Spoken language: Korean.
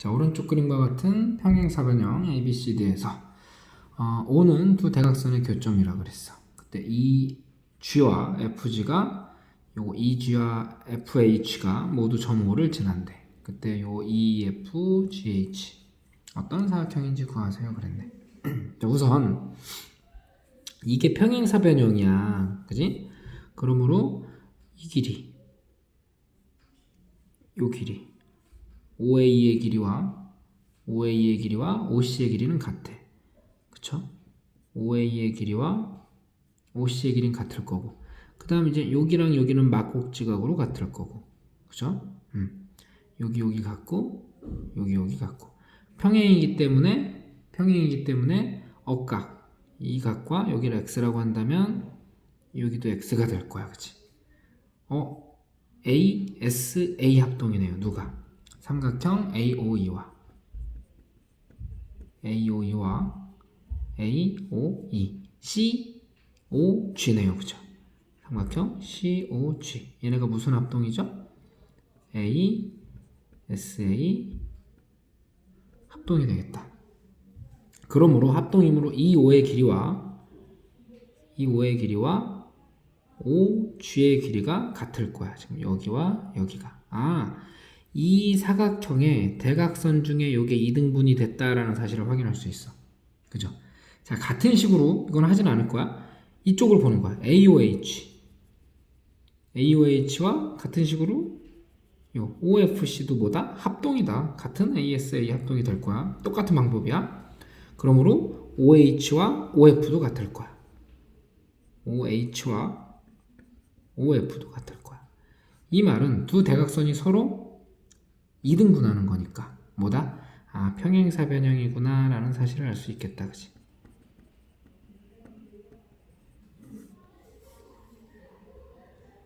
자, 오른쪽 그림과 같은 평행사변형 ABCD에서 어, O는 두 대각선의 교점이라 그랬어. 그때 이 G와 FG가 요거 EG와 FH가 모두 점 O를 지난대. 그때 요 EFGH 어떤 사각형인지 구하세요 그랬네. 자, 우선 이게 평행사 변형이야. 그지? 그러므로 이 길이 요 길이 OA의 길이와 OA의 길이와 OC의 길이는 같아. 그쵸? OA의 길이와 OC의 길이는 같을 거고 그 다음 이제 여기랑 여기는 막곡지각으로 같을 거고 그죠? 음. 여기 여기 같고 여기 여기 같고 평행이기 때문에 평행이기 때문에 억각 이 각과 여기를 x라고 한다면 여기도 x가 될 거야 그치? 어 A, S, A 합동이네요 누가? 삼각형 AOE와 AOE와 AOE C, O, G네요 그죠? 삼각형 COG 얘네가 무슨 합동이죠? A, SA 합동이 되겠다. 그러므로 합동이므로 이 O의 길이와 이 O의 길이와 OG의 길이가 같을 거야. 지금 여기와 여기가. 아, 이 사각형의 대각선 중에 이게 이등분이 됐다라는 사실을 확인할 수 있어. 그죠? 자, 같은 식으로 이건 하진 않을 거야. 이쪽을 보는 거야. AOH. AOH와 같은 식으로 요 OFC도 뭐다? 합동이다. 같은 ASA 합동이 될 거야. 똑같은 방법이야. 그러므로 OH와 OF도 같을 거야. OH와 OF도 같을 거야. 이 말은 두 대각선이 서로 이등분하는 거니까 뭐다? 아 평행사 변형이구나 라는 사실을 알 수 있겠다. 그치?